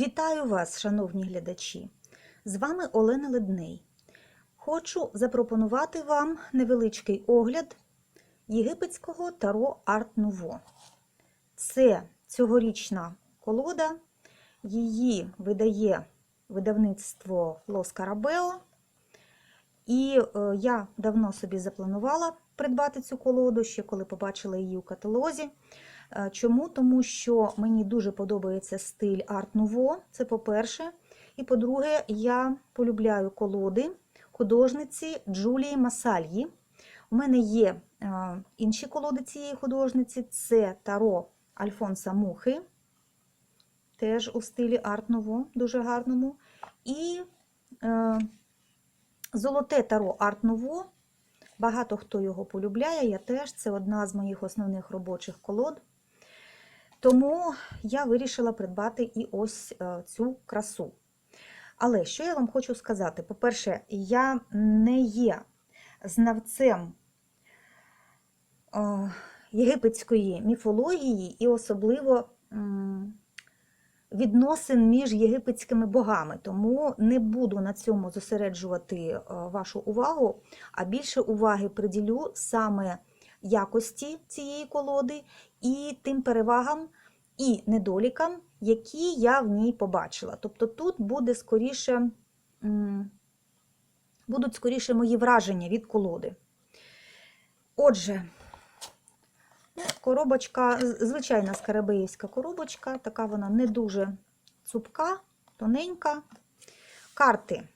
Вітаю вас, шановні глядачі! З вами Олена Ледней. Хочу запропонувати вам невеличкий огляд єгипетського таро Арт Нуво. Це цьогорічна колода, її видає видавництво Лос Карабео. І е, я давно собі запланувала придбати цю колоду, ще коли побачила її у каталозі. Е, Чому? Тому що мені дуже подобається стиль Арт Нуво, це по-перше. І по-друге, я полюбляю колоди художниці Джулії Масальї. У мене є е, інші колоди цієї художниці: це Таро Альфонса Мухи, теж у стилі Арт Нуво, дуже гарному. І е, Золоте Таро Арт Нуво. Багато хто його полюбляє, я теж, це одна з моїх основних робочих колод. Тому я вирішила придбати і ось е, цю красу. Але що я вам хочу сказати? По-перше, я не є знавцем е, єгипетської міфології і особливо відносин між єгипетськими богами, тому не буду на цьому зосереджувати е, вашу увагу, а більше уваги приділю саме якості цієї колоди і тим перевагам і недолікам, які я в ній побачила. Тобто тут буде скоріше, будуть скоріше мої враження від колоди. Отже, коробочка, звичайна скарабеївська коробочка, така вона не дуже цупка, тоненька. Карти.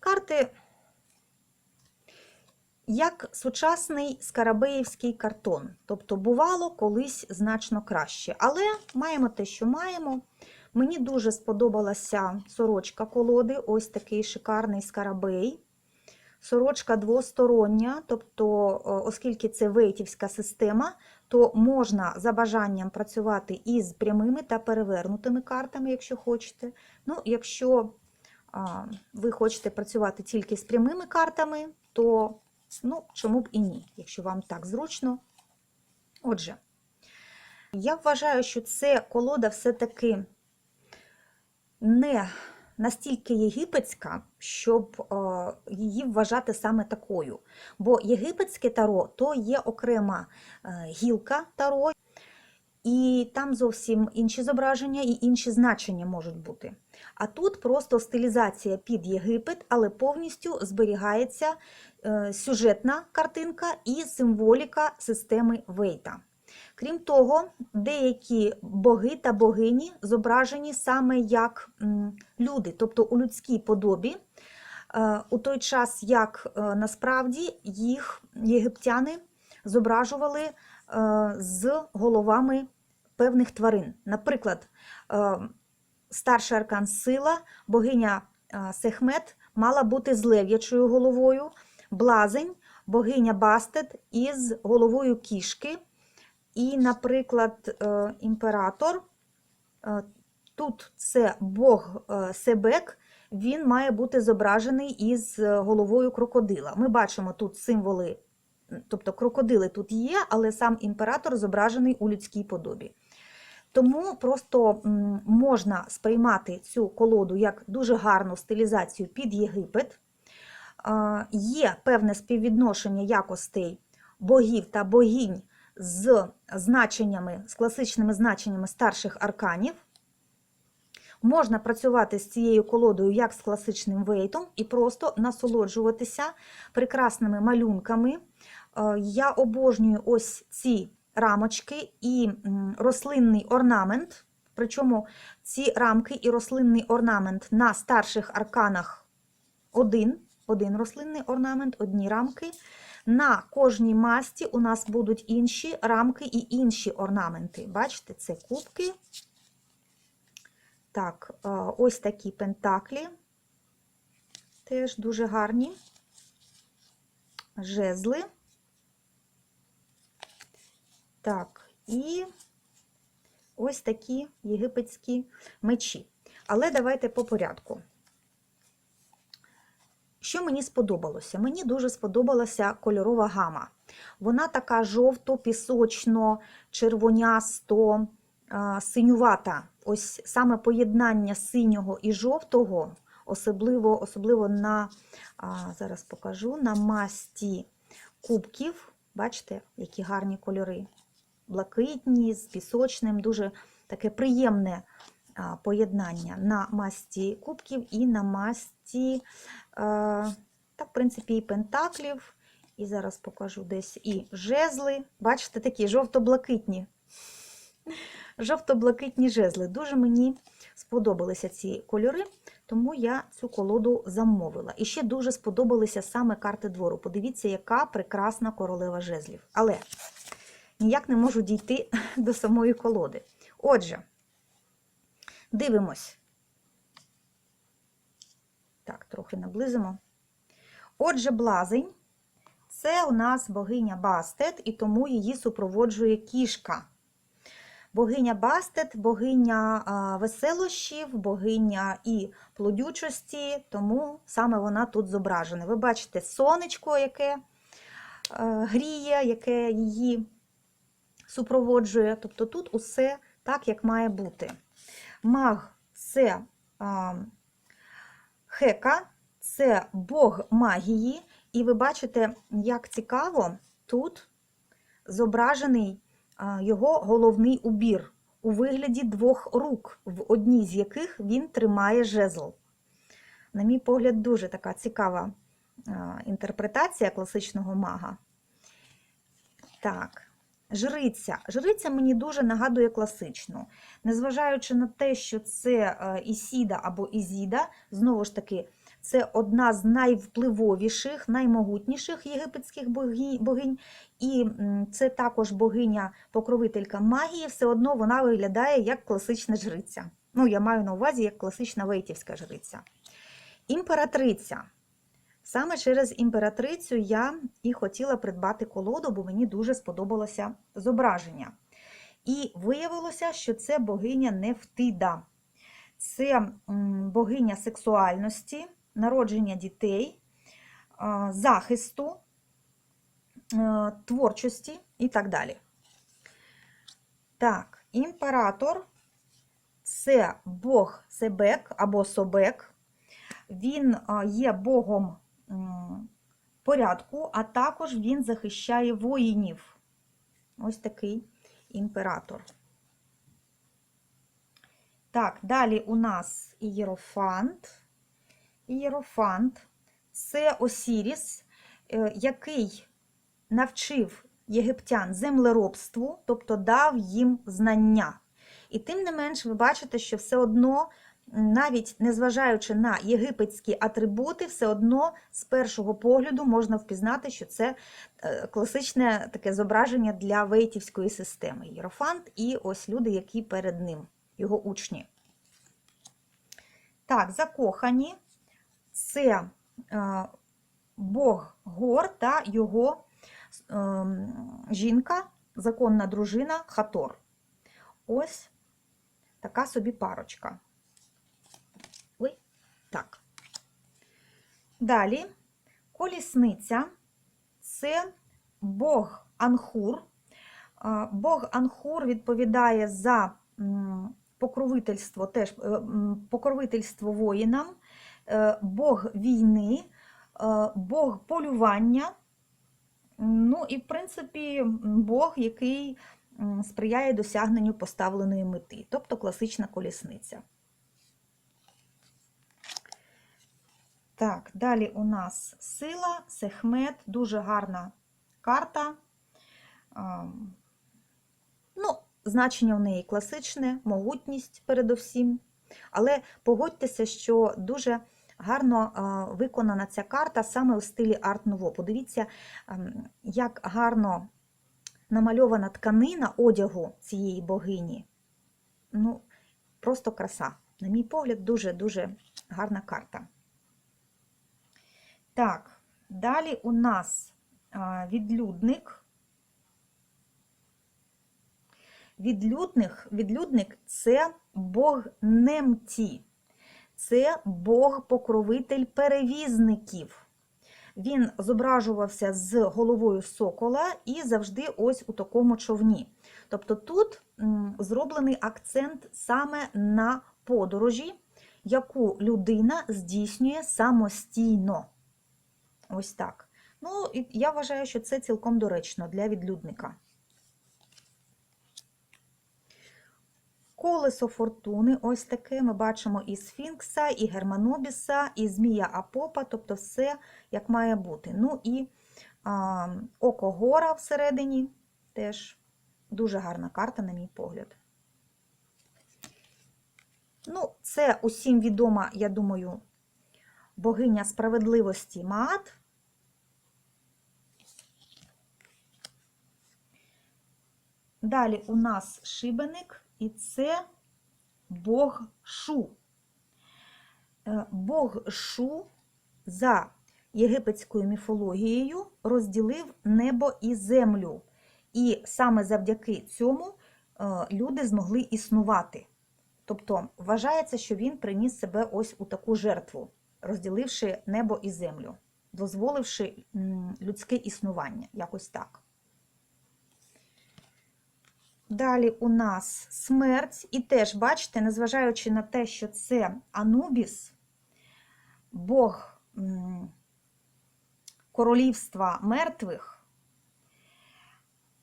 Карти як сучасний скарабеївський картон. Тобто, бувало колись значно краще. Але маємо те, що маємо. Мені дуже сподобалася сорочка колоди, ось такий шикарний скарабей. Сорочка двостороння, тобто, оскільки це вейтівська система, то можна за бажанням працювати із прямими та перевернутими картами, якщо хочете. Ну, якщо ви хочете працювати тільки з прямими картами, то ну, чому б і ні, якщо вам так зручно. Отже, я вважаю, що це колода все-таки не настільки єгипетська, щоб е, її вважати саме такою. Бо єгипетське таро то є окрема е, гілка таро, і там зовсім інші зображення і інші значення можуть бути. А тут просто стилізація під Єгипет, але повністю зберігається е, сюжетна картинка і символіка системи Вейта. Крім того, деякі боги та богині зображені саме як люди, тобто у людській подобі, е, у той час, як е, насправді їх єгиптяни зображували з головами певних тварин. Наприклад, е, старший аркан сила, богиня е, Сехмет мала бути з лев'ячою головою, блазень, богиня Бастет із головою кішки. І, наприклад, е, імператор, е, тут це Бог е, Себек, він має бути зображений із е, головою крокодила. Ми бачимо тут символи, тобто крокодили тут є, але сам імператор зображений у людській подобі. Тому просто можна сприймати цю колоду як дуже гарну стилізацію під Єгипет. Є певне співвідношення якостей богів та богінь з значеннями, з класичними значеннями старших арканів. Можна працювати з цією колодою як з класичним вейтом і просто насолоджуватися прекрасними малюнками. Е, Я обожнюю ось ці рамочки і рослинний орнамент. Причому ці рамки і рослинний орнамент на старших арканах один, один рослинний орнамент, одні рамки. На кожній масті у нас будуть інші рамки і інші орнаменти. Бачите, це кубки. Так, е, ось такі пентаклі. Теж дуже гарні. Жезли. Так, і ось такі єгипетські мечі. Але давайте по порядку. Що мені сподобалося? Мені дуже сподобалася кольорова гама. Вона така жовто-пісочно-червонясто синювата. Ось саме поєднання синього і жовтого, особливо, особливо на, зараз покажу, на масті кубків. Бачите, які гарні кольори. Блакитні, з пісочним, дуже таке приємне поєднання на масті кубків і на масті, е, та, в принципі, і пентаклів. І зараз покажу десь і жезли. Бачите, такі жовто-блакитні. Жовто-блакитні жезли. Дуже мені сподобалися ці кольори, тому я цю колоду замовила. І ще дуже сподобалися саме карти двору. Подивіться, яка прекрасна королева жезлів. Але ніяк не можу дійти до самої колоди. Отже, дивимось. Так, трохи наблизимо. Отже, блазень це у нас богиня Бастет, і тому її супроводжує кішка. Богиня Бастет, богиня веселощів, богиня і плодючості, тому саме вона тут зображена. Ви бачите сонечко, яке е, гріє, яке її супроводжує. Тобто тут усе так, як має бути. Маг це а, Хека, це Бог магії, і ви бачите, як цікаво тут зображений його головний убір у вигляді двох рук, в одній з яких він тримає жезл. На мій погляд, дуже така цікава інтерпретація класичного мага. Так. Жриця. Жриця мені дуже нагадує класичну. Незважаючи на те, що це е, Ісіда або Ізіда, знову ж таки, це одна з найвпливовіших, наймогутніших єгипетських богинь, і це також богиня-покровителька магії, все одно вона виглядає як класична жриця. Ну, я маю на увазі як класична вейтівська жриця. Імператриця. Саме через імператрицю я і хотіла придбати колоду, бо мені дуже сподобалося зображення. І виявилося, що це богиня Нефтида. Це богиня сексуальності, народження дітей, захисту, е, творчості і так далі. Так, імператор це Бог Себек або Собек. Він є богом порядку, а також він захищає воїнів. Ось такий імператор. Так, далі у нас Ієрофант. Ієрофант це Осіріс, е, який навчив єгиптян землеробству, тобто дав їм знання. І тим не менш, ви бачите, що все одно, навіть незважаючи на єгипетські атрибути, все одно з першого погляду можна впізнати, що це е, класичне таке зображення для вейтівської системи. Єрофант і ось люди, які перед ним, його учні. Так, закохані це е, Бог гор та його е, жінка, законна дружина Хатор. Ось така собі парочка. Ой, так. Далі колісниця це Бог Анхур. Бог Анхур відповідає за покровительство, теж е, покровительство воїнам, е, Бог війни, е, Бог полювання. Ну і, в принципі, Бог, який сприяє досягненню поставленої мети, тобто класична колісниця. Так, далі у нас сила, Сехмет, дуже гарна карта. Ну, значення в неї класичне, могутність передовсім. Але погодьтеся, що дуже гарно виконана ця карта саме у стилі Арт Nouveau. Подивіться, ем, як гарно намальована тканина одягу цієї богині. Ну, просто краса. На мій погляд, дуже-дуже гарна карта. Так, далі у нас відлюдник. Відлюдник, відлюдник це Бог Немті, це Бог-покровитель перевізників. Він зображувався з головою сокола і завжди ось у такому човні. Тобто тут зроблений акцент саме на подорожі, яку людина здійснює самостійно. Ось так. Ну, і я вважаю, що це цілком доречно для відлюдника. Колесо фортуни, ось таке. Ми бачимо і Сфінкса, і Германобіса, і Змія Апопа, тобто все як має бути. Ну і а, Око Гора всередині теж дуже гарна карта, на мій погляд. Ну, це усім відома, я думаю, богиня справедливості Маат. Далі у нас шибеник, і це Бог Шу. Е, Бог Шу за єгипетською міфологією розділив небо і землю. І саме завдяки цьому е, люди змогли існувати. Тобто вважається, що він приніс себе ось у таку жертву, розділивши небо і землю, дозволивши людське існування, якось так. Далі у нас смерть, і теж, бачите, незважаючи на те, що це Анубіс, Бог королівства мертвих,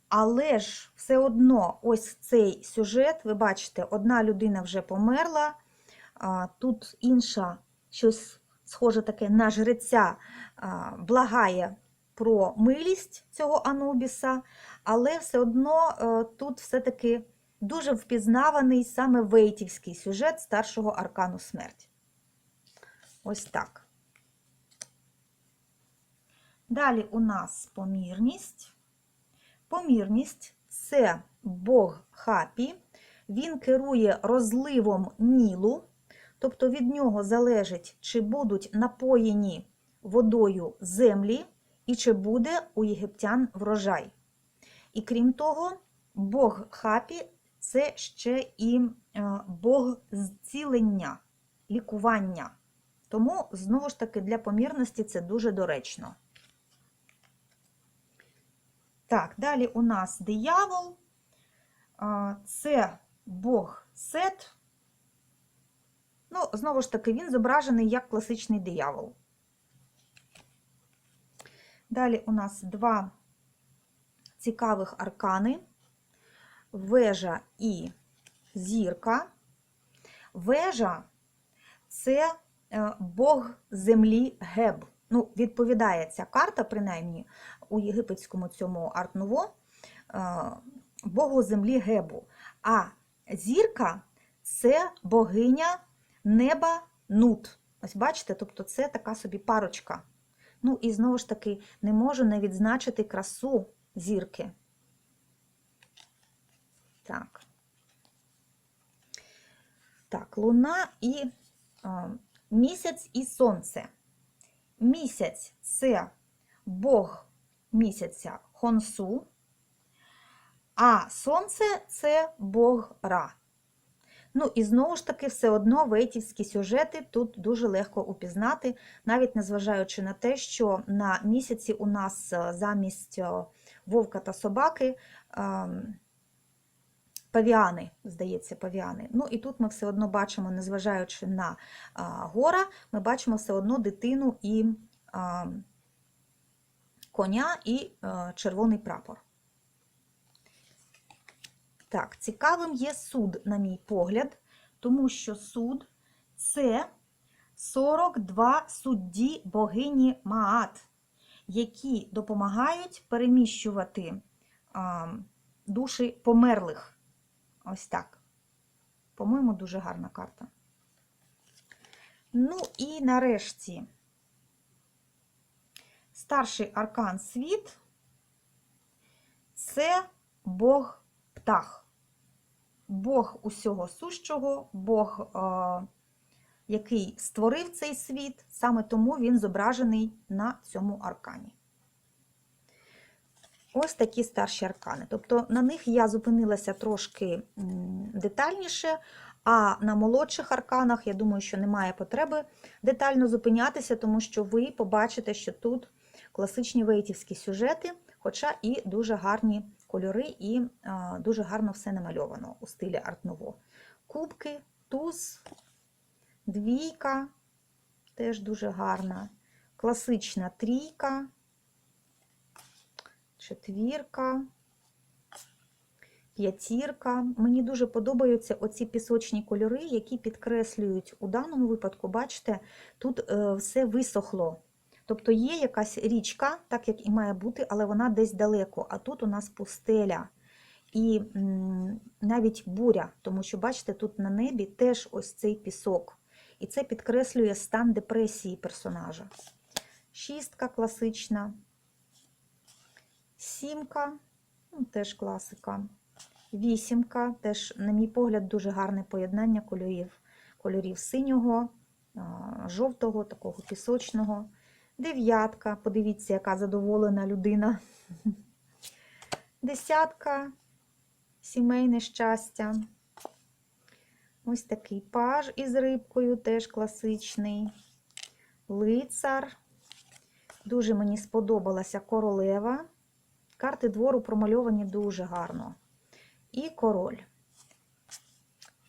але ж все одно ось цей сюжет, ви бачите, одна людина вже померла, тут інша щось схоже таке на жреця благає про милість цього Анубіса, але все одно е, тут все-таки дуже впізнаваний саме вейтівський сюжет старшого аркану смерть. Ось так. Далі у нас помірність. Помірність це Бог Хапі, він керує розливом Нілу, тобто від нього залежить, чи будуть напоєні водою землі і чи буде у єгиптян врожай. І крім того, Бог Хапі це ще і е, Бог зцілення, лікування. Тому, знову ж таки, для помірності це дуже доречно. Так, далі у нас диявол, це Бог Сет. Ну, знову ж таки, він зображений як класичний диявол. Далі у нас два цікавих аркани: вежа і зірка. Вежа це е, Бог землі Геб. Ну, відповідає ця карта, принаймні, у єгипетському цьому арт-нуво, Богу землі Гебу. А зірка це богиня неба Нут. Ось бачите, тобто це така собі парочка. Ну і знову ж таки, не можу не відзначити красу зірки. Так. Так, луна і а, місяць і сонце. Місяць це Бог місяця Хонсу, а сонце це Бог Ра. Ну і знову ж таки, все одно вейтівські сюжети тут дуже легко упізнати, навіть незважаючи на те, що на місяці у нас замість вовка та собаки ем, павіани, здається, павіани. Ну і тут ми все одно бачимо, незважаючи на гора, ми бачимо все одно дитину і коня і червоний прапор. Так, цікавим є суд, на мій погляд, тому що суд це 42 судді богині Маат, які допомагають переміщувати душі померлих. Ось так. По-моєму, дуже гарна карта. Ну і нарешті старший аркан світ це Бог птах. Бог усього сущого, Бог, е, який створив цей світ, саме тому він зображений на цьому аркані. Ось такі старші аркани. Тобто на них я зупинилася трошки детальніше, а на молодших арканах, я думаю, що немає потреби детально зупинятися, тому що ви побачите, що тут класичні вейтівські сюжети, хоча і дуже гарні кольори і дуже гарно все намальовано у стилі арт-ново. Кубки, туз, двійка, теж дуже гарна. Класична трійка, четвірка, п'ятірка. Мені дуже подобаються оці пісочні кольори, які підкреслюють у даному випадку, бачите, тут е, все висохло. Тобто є якась річка, так як і має бути, але вона десь далеко. А тут у нас пустеля і навіть буря, тому що, бачите, тут на небі теж ось цей пісок. І це підкреслює стан депресії персонажа. Шістка класична, сімка, ну, теж класика. Вісімка, теж, на мій погляд, дуже гарне поєднання кольорів, кольорів синього, жовтого, такого пісочного. Дев'ятка, подивіться, яка задоволена людина. Десятка, сімейне щастя. Ось такий паж із рибкою, теж класичний. Лицар. Дуже мені сподобалася королева. Карти двору промальовані дуже гарно. І король.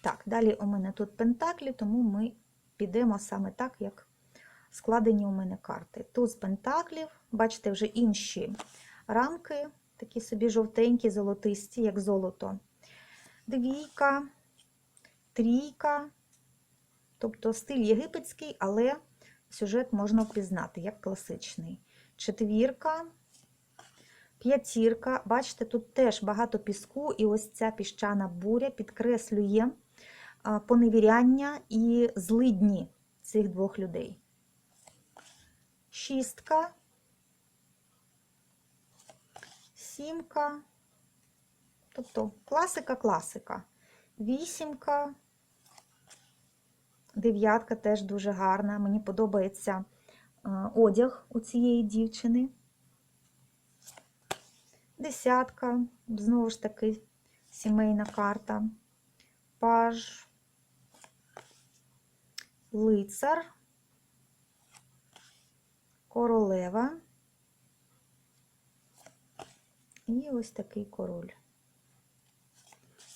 Так, далі у мене тут пентаклі, тому ми підемо саме так, як складені у мене карти. Туз пентаклів, бачите, вже інші рамки, такі собі жовтенькі, золотисті, як золото. Двійка, трійка, тобто стиль єгипетський, але сюжет можна впізнати, як класичний. Четвірка, п'ятірка. Бачите, тут теж багато піску, і ось ця піщана буря підкреслює поневіряння і злидні цих двох людей. Шістка, сімка, тобто класика, класика. Вісімка, дев'ятка теж дуже гарна. Мені подобається е, одяг у цієї дівчини. Десятка, знову ж таки, сімейна карта. Паж, лицар, королева і ось такий король.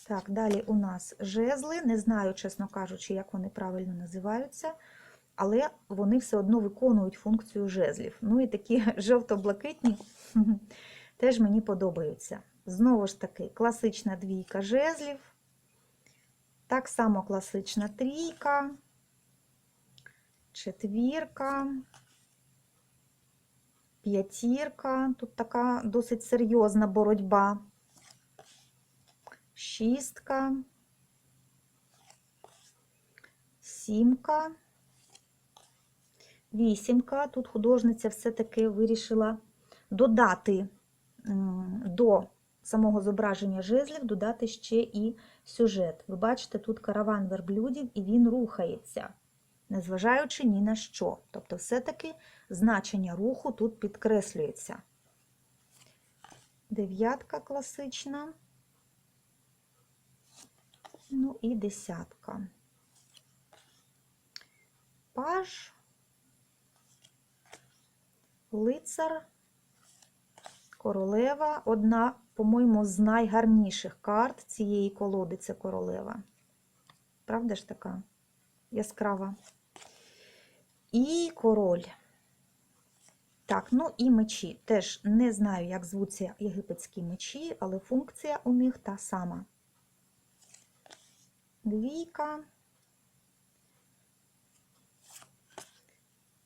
Так, далі у нас жезли. Не знаю, чесно кажучи, як вони правильно називаються, але вони все одно виконують функцію жезлів. Ну і такі жовто-блакитні теж мені подобаються. Знову ж таки, класична двійка жезлів, так само класична трійка, четвірка, п'ятірка. Тут така досить серйозна боротьба. Шістка, сімка, вісімка. Тут художниця все-таки вирішила додати до самого зображення жезлів, додати ще і сюжет. Ви бачите, тут караван верблюдів, і він рухається, незважаючи ні на що. Тобто, все-таки значення руху тут підкреслюється. Дев'ятка класична. Ну і десятка. Паж, лицар, королева. Одна, по-моєму, з найгарніших карт цієї колоди це королева. Правда ж така яскрава? І король. Так, ну і мечі. Теж не знаю, як звуться єгипетські мечі, але функція у них та сама. Двійка.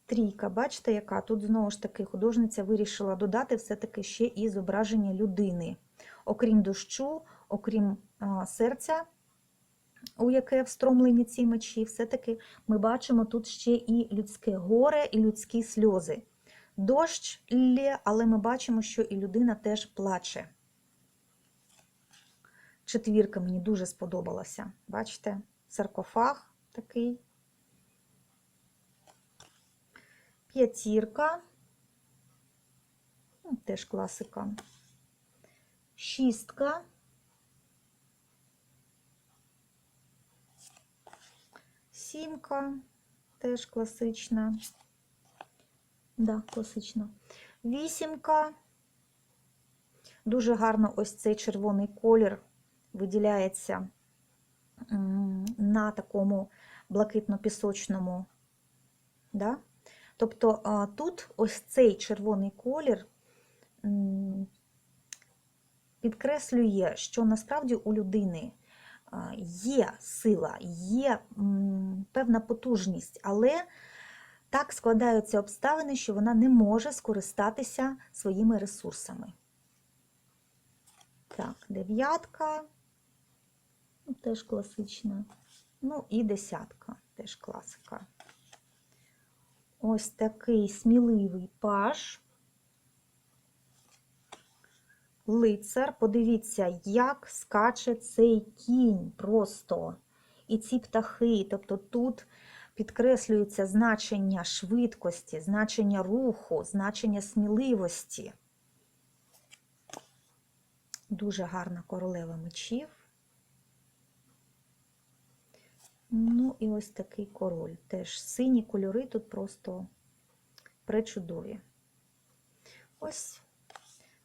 Трійка, бачите, яка? Тут знову ж таки художниця вирішила додати все-таки ще і зображення людини. Окрім дощу, окрім а, серця, у яке встромлені ці мечі, все-таки ми бачимо тут ще і людське горе, і людські сльози. Дощ лє, але ми бачимо, що і людина теж плаче. Четвірка мені дуже сподобалася. Бачите, саркофаг такий. П'ятірка. Ну, Теж класика. Шістка. Сімка. Теж класична. Да, класична. Вісімка. Дуже гарно ось цей червоний колір виділяється на такому блакитно-пісочному. Да? Тобто тут ось цей червоний колір підкреслює, що насправді у людини є сила, є певна потужність, але так складаються обставини, що вона не може скористатися своїми ресурсами. Так, дев'ятка, теж класична. Ну і десятка, теж класика. Ось такий сміливий паж. Лицар, подивіться, як скаче цей кінь просто. І ці птахи, тобто тут підкреслюється значення швидкості, значення руху, значення сміливості. Дуже гарна королева мечів. Ну і ось такий король. Теж сині кольори тут просто пречудові. Ось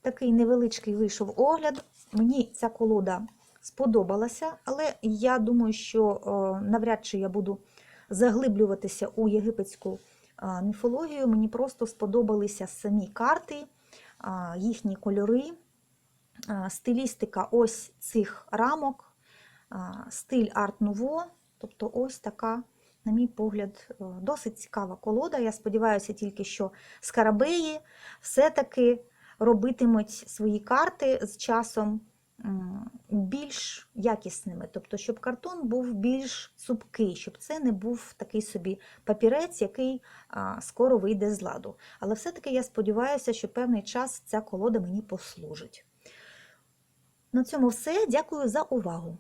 такий невеличкий вийшов огляд. Мені ця колода сподобалася, але я думаю, що е, навряд чи я буду заглиблюватися у єгипетську е, міфологію. Мені просто сподобалися самі карти, е, їхні кольори, стилістика ось цих рамок, стиль арт-нуво. Тобто ось така, на мій погляд, е, досить цікава колода. Я сподіваюся тільки, що скарабеї все-таки робитимуть свої карти з часом більш якісними. Тобто, щоб картон був більш цупкий, щоб це не був такий собі папірець, який скоро вийде з ладу. Але все-таки я сподіваюся, що певний час ця колода мені послужить. На цьому все. Дякую за увагу!